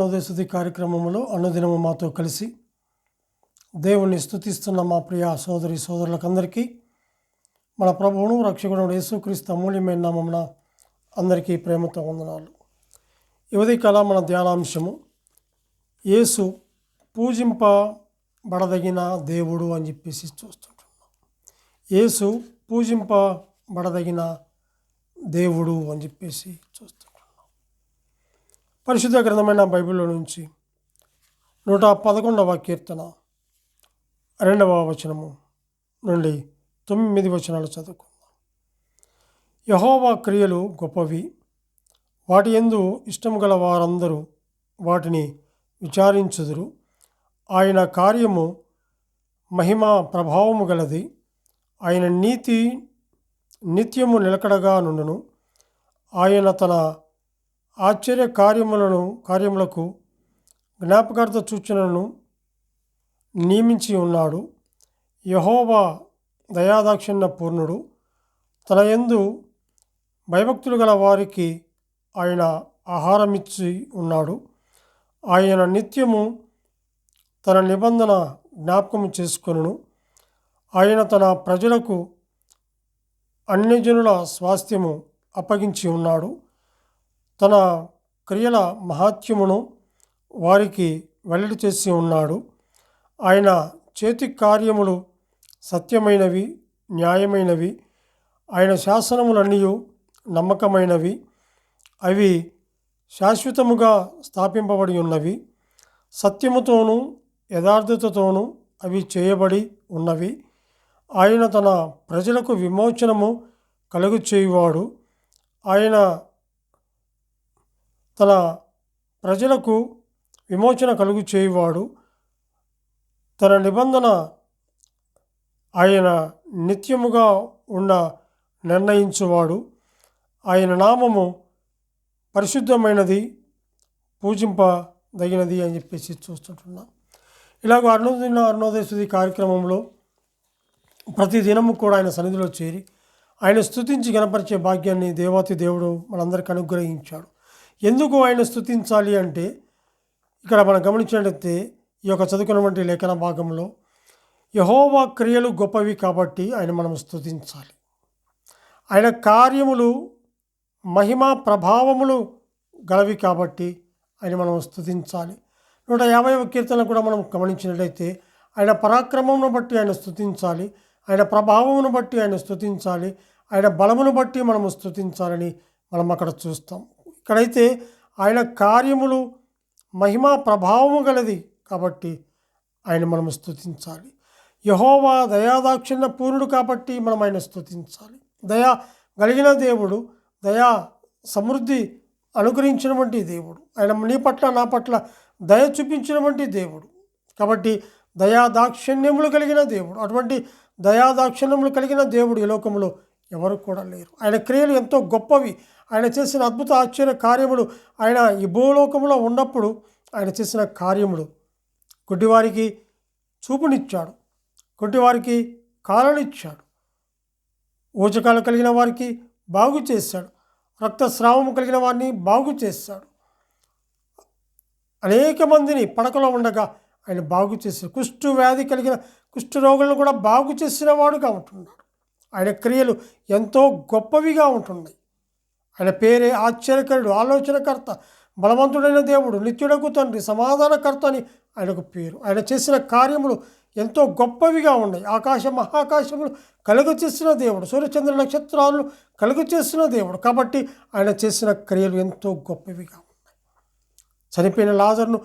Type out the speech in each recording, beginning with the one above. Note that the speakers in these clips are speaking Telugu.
అరుణోదయ కార్యక్రమంలో అనుదినము మాతో కలిసి దేవుణ్ణి స్థుతిస్తున్న మా ప్రియ సోదరి సోదరులకందరికీ మన ప్రభువును రక్షకుడు యేసుక్రీస్తు అమూల్యమైన నామమున అందరికీ ప్రేమతో వందనాలు. యువతి కళ మన ధ్యానాంశము యేసు పూజింపబడదగిన దేవుడు అని చెప్పేసి చూస్తుంటున్నాం. యేసు పూజింపబడదగిన దేవుడు అని చెప్పేసి చూస్తున్నాం పరిశుద్ధ గ్రంథమైన బైబిల్లో నుంచి నూట పదకొండవ కీర్తన రెండవ వచనము నుండి తొమ్మిది వచనాలు చదువుకుందాం. యహోవా క్రియలు గొప్పవి. వాటి ఎందు ఇష్టం గల వారందరూ వాటిని విచారించుదురు. ఆయన కార్యము మహిమ ప్రభావము గలది. ఆయన నీతి నిత్యము నిలకడగా నుండును. ఆయన తన ఆశ్చర్య కార్యములను కార్యములకు జ్ఞాపకార్థ సూచనలను నియమించి ఉన్నాడు. యహోవా దయాదాక్షిణ్య పూర్ణుడు. తన యందు భయభక్తులు గల వారికి ఆయన ఆహారమిచ్చి ఉన్నాడు. ఆయన నిత్యము తన నిబంధన జ్ఞాపకం చేసుకొనును. ఆయన తన ప్రజలకు అన్యజనుల స్వాస్థ్యము అప్పగించి ఉన్నాడు. తన క్రియల మహాత్యమును వారికి వెల్లడి చేసి ఉన్నాడు. ఆయన చేతి కార్యములు సత్యమైనవి న్యాయమైనవి. ఆయన శాసనములన్నీ నమ్మకమైనవి. అవి శాశ్వతముగా స్థాపింపబడి ఉన్నవి. సత్యముతోనూ యథార్థతతోనూ అవి చేయబడి ఉన్నవి. ఆయన తన ప్రజలకు విమోచనము కలుగు చేయువాడు ఆయన తన ప్రజలకు విమోచన కలుగు చేయువాడు. తన నిబంధన ఆయన నిత్యముగా ఉన్న నిర్ణయించువాడు. ఆయన నామము పరిశుద్ధమైనది పూజింపదగినది అని చెప్పేసి చూస్తుంటున్నాం. ఇలాగ అరుణోదయ అరుణోదయ స్థుతి కార్యక్రమంలో ప్రతి దినము కూడా ఆయన సన్నిధిలో చేరి ఆయన స్థుతించి గణపరిచే భాగ్యాన్ని దేవాతి దేవుడు మనందరికీ అనుగ్రహించాడు. ఎందుకు ఆయన స్థుతించాలి అంటే ఇక్కడ మనం గమనించినట్లయితే ఈ యొక్క చదువుకున్నటువంటి లేఖన భాగంలో యహోవా క్రియలు గొప్పవి కాబట్టి ఆయన మనం స్థుతించాలి ఆయన కార్యములు మహిమ ప్రభావములు గలవి కాబట్టి ఆయన మనం స్థుతించాలి నూట యాభై కీర్తనలు కూడా మనం గమనించినట్లయితే ఆయన పరాక్రమమును బట్టి ఆయన స్థుతించాలి ఆయన ప్రభావమును బట్టి ఆయన స్థుతించాలి ఆయన బలమును బట్టి మనము స్థుతించాలని మనం అక్కడ చూస్తాం. ఇక్కడైతే ఆయన కార్యములు మహిమా ప్రభావము గలది కాబట్టి ఆయన మనం స్థుతించాలి యహోవా దయాదాక్షిణ్య పూర్ణుడు కాబట్టి మనం ఆయన స్థుతించాలి దయా కలిగిన దేవుడు దయా సమృద్ధి అనుగ్రహించినటువంటి దేవుడు ఆయన నీ పట్ల నా పట్ల దయ చూపించినటువంటి దేవుడు కాబట్టి దయా దాక్షిణ్యములు కలిగిన దేవుడు అటువంటి దయా దాక్షిణ్యములు కలిగిన దేవుడు ఈ లోకంలో ఎవరు కూడా లేరు. ఆయన క్రియలు ఎంతో గొప్పవి. ఆయన చేసిన అద్భుత ఆశ్చర్య కార్యములు ఆయన ఈ భూలోకంలో ఉన్నప్పుడు ఆయన చేసిన కార్యములు గుడ్డివారికి చూపునిచ్చాడు. గుడ్డివారికి కాలనిచ్చాడు. ఊచకాలు కలిగిన వారికి బాగు చేశాడు. రక్తస్రావము కలిగిన వారిని బాగు చేశాడు. అనేక మందిని పడకలో ఉండగా ఆయన బాగు చేశాడు. కుష్టు వ్యాధి కలిగిన కుష్టు రోగులను కూడా బాగు చేసిన వాడుగా ఉంటున్నాడు. ఆయన క్రియలు ఎంతో గొప్పవిగా ఉంటున్నాయి ఆయన పేరే ఆశ్చర్యకరుడు ఆలోచనకర్త బలవంతుడైన దేవుడు నిత్యుడకు తండ్రి సమాధానకర్త అని ఆయనకు పేరు. ఆయన చేసిన కార్యములు ఎంతో గొప్పవిగా ఉన్నాయి. ఆకాశ మహాకాశములు కలుగు చేసిన దేవుడు సూర్యచంద్ర నక్షత్రాలను కలుగు చేసిన దేవుడు. కాబట్టి ఆయన చేసిన క్రియలు ఎంతో గొప్పవిగా ఉన్నాయి. చనిపోయిన లాజర్ను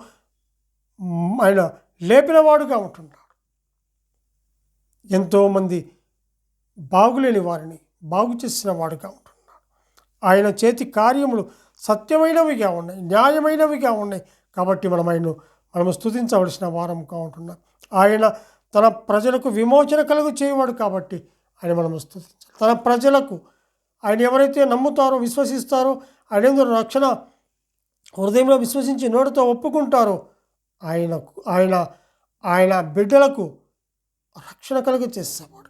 ఆయన లేపినవాడుగా ఉంటున్నాడు. ఎంతోమంది బాగులేని వారిని బాగు చేసిన వాడుగా ఉంటున్నాడు. ఆయన చేతి కార్యములు సత్యమైనవిగా ఉన్నాయి న్యాయమైనవిగా ఉన్నాయి కాబట్టి మనం ఆయన మనము స్తుతించవలసిన వారంగా ఉంటున్నాం. ఆయన తన ప్రజలకు విమోచన కలుగు చేయవాడు కాబట్టి ఆయన మనము స్థుతించాలి తన ప్రజలకు ఆయన ఎవరైతే నమ్ముతారో విశ్వసిస్తారో ఆయన రక్షణ హృదయంలో విశ్వసించి నోటితో ఒప్పుకుంటారో ఆయనకు ఆయన ఆయన బిడ్డలకు రక్షణ కలుగు చేసేవాడు.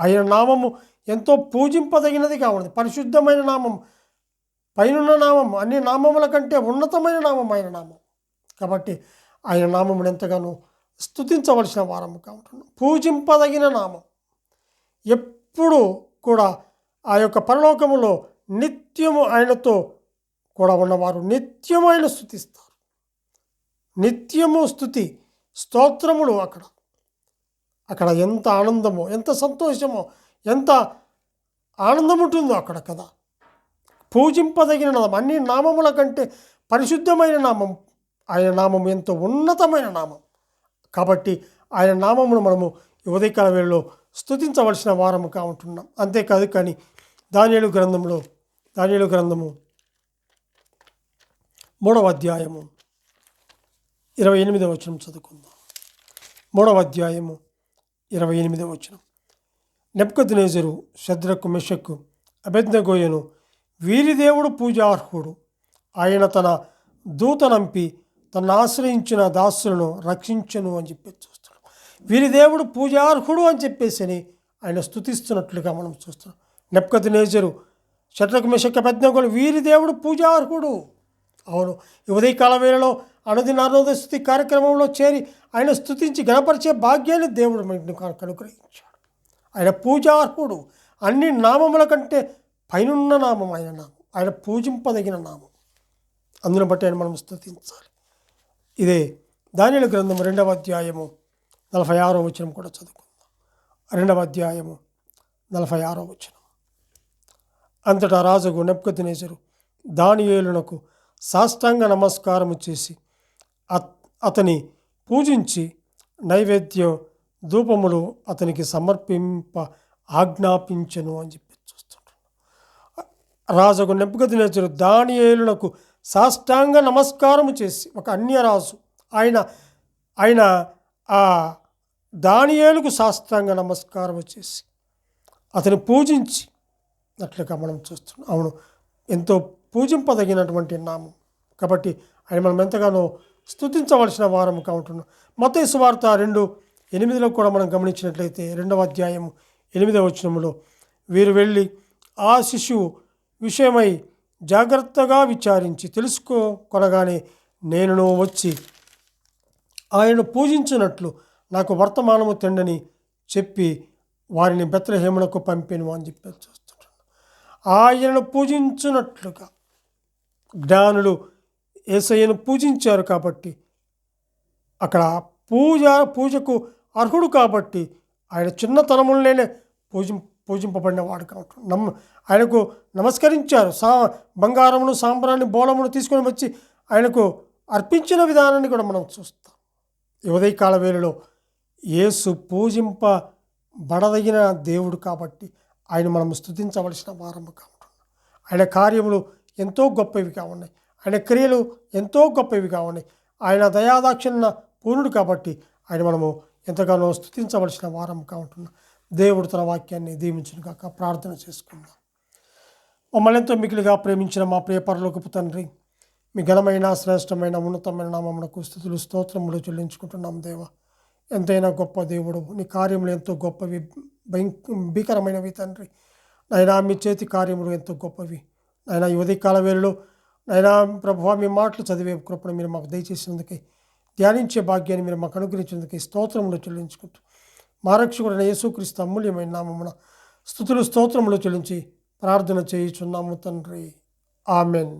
ఆయన నామము ఎంతో పూజింపదగినదిగా ఉన్నది పరిశుద్ధమైన నామం పైనున్న నామం అన్ని నామముల కంటే ఉన్నతమైన నామం ఆయన నామం. కాబట్టి ఆయన నామమును ఎంతగానో స్థుతించవలసిన వారము ఉంటున్నాం పూజింపదగిన నామం. ఎప్పుడు కూడా ఆ యొక్క పరలోకములో నిత్యము ఆయనతో కూడా ఉన్నవారు నిత్యము ఆయన స్థుతిస్తారు నిత్యము స్థుతి స్తోత్రములు అక్కడ. అక్కడ ఎంత ఆనందమో ఎంత సంతోషమో ఎంత ఆనందం ఉంటుందో అక్కడ కదా పూజింపదగిన నామం అన్ని నామముల కంటే పరిశుద్ధమైన నామం ఆయన నామం ఎంతో ఉన్నతమైన నామం. కాబట్టి ఆయన నామమును మనము ఉదయకాల వేళలో స్తుతించవలసిన వారముగా ఉంటున్నాం. అంతేకాదు కానీ దానియలు గ్రంథంలో దానియలు గ్రంథము మూడవ అధ్యాయము ఇరవై ఎనిమిదవ వచనం చదువుకుందాం. మూడవ అధ్యాయము ఇరవై ఎనిమిదవ వచ్చిన. నెప్కద్నేజరు శద్రకు మెషక్కు అభెజ్ఞగోయను వీరి దేవుడు పూజార్హుడు. ఆయన తన దూతనంపి తను ఆశ్రయించిన దాసులను రక్షించను అని చెప్పి చూస్తున్నాం. వీరి దేవుడు పూజార్హుడు అని చెప్పేసి ఆయన స్థుతిస్తున్నట్లుగా మనం చూస్తున్నాం. నెప్కద్నేజరు శత్రుకు మిషక పెద్దగోలు వీరి దేవుడు పూజార్హుడు. అవును ఉదయకాల వేళలో అనుదిన అరుణోదయ స్థుతి కార్యక్రమంలో చేరి ఆయన స్థుతించి గణపరిచే భాగ్యాన్ని దేవుడు మీకు అనుగ్రహించాడు ఆయన పూజార్హుడు. అన్ని నామముల కంటే పైనున్న నామం ఆయన నామం. ఆయన పూజింపదగిన నామం. అందును బట్టి ఆయన మనం స్తుతించాలి. ఇదే దానిల గ్రంథం రెండవ అధ్యాయము నలభై ఆరో వచనం కూడా చదువుకుందాం. రెండవ అధ్యాయము నలభై ఆరో వచనం. అంతటా రాజుకు నెప్పుకొతినేసరు దానియేలునకు సాష్టాంగ నమస్కారము చేసి అత్- అతని పూజించి నైవేద్యం ధూపములు అతనికి సమర్పింప ఆజ్ఞాపించను అని చెప్పి చూస్తుంటాను రాజుకు నెప్పుకొతినేసరు దానియేలునకు సాష్టాంగ నమస్కారము చేసి ఒక అన్యరాజు ఆయన ఆయన ఆ దానియేలుకు సాష్టాంగ నమస్కారం చేసి అతని పూజించి అట్లుగా మనం చూస్తున్నాం అవును ఎంతో పూజింపదగినటువంటి నామం. కాబట్టి ఆయన మనం ఎంతగానో స్తుతించవలసిన వారం కావుంటున్నాం మత సువార్త రెండు ఎనిమిదిలో కూడా మనం గమనించినట్లయితే రెండవ అధ్యాయం ఎనిమిదవ వచనములో వీరు వెళ్ళి ఆ శిశువు విషయమై జాగ్రత్తగా విచారించి తెలుసుకో కొనగానే నేను వచ్చి ఆయనను పూజించినట్లు నాకు వర్తమానము తెండని చెప్పి వారిని బెత్లహేమునకు పంపాను అని చెప్పి చూస్తుంటాను ఆయనను పూజించినట్లుగా జ్ఞానులు ఏసయ్యను పూజించారు కాబట్టి అక్కడ పూజ పూజకు అర్హుడు కాబట్టి ఆయన చిన్నతనములనే పూజి పూజింపబడినవాడు కాబట్టి. నమ్మ ఆయనకు నమస్కరించారు. సా బంగారమును సాంబ్రాన్ని బోలమును తీసుకొని వచ్చి ఆయనకు అర్పించిన విధానాన్ని కూడా మనం చూస్తాం. ఈ ఉదయకాల వేళలో యేసు పూజింపబడదగిన దేవుడు కాబట్టి ఆయన మనం స్తుతించవలసిన వారము ఉంటున్నాం ఆయన కార్యములు ఎంతో గొప్పవిగా ఉన్నాయి. ఆయన క్రియలు ఎంతో గొప్పవి కావండి. ఆయన దయాదాక్షిణ పూర్ణుడు కాబట్టి ఆయన మనము ఎంతగానో స్థుతించవలసిన వారం ఉంటున్నాం. దేవుడు తన వాక్యాన్ని దీవించిన కాక ప్రార్థన చేసుకుందాం. మమ్మల్ని ఎంతో మిగిలిగా ప్రేమించిన మా ప్రియ పరలోకపు తండ్రి మీ ఘనమైన శ్రేష్టమైన ఉన్నతమైన నామమునకు స్థుతులు స్తోత్రములు చెల్లించుకుంటున్నాం దేవ. ఎంతైనా గొప్ప దేవుడు నీ కార్యములు ఎంతో గొప్పవి భయం భీకరమైనవి తండ్రి. నాయనా మీ చేతి కార్యములు ఎంతో గొప్పవి. నాయన ఈ ఉదయకాల వేళలో నైనా ప్రభు మీ మాటలు చదివే కృపను మీరు మాకు దయచేసినందుకే ధ్యానించే భాగ్యాన్ని మీరు మాకు అనుగ్రహించినందుకే స్తోత్రములు చెల్లించుకుంటూ మా రక్షకుడైన యేసుక్రీస్తు అమూల్యమైన నామమున స్థుతులు స్తోత్రములు చెల్లించి ప్రార్థన చేయుచున్నాము తండ్రి. ఆమెన్.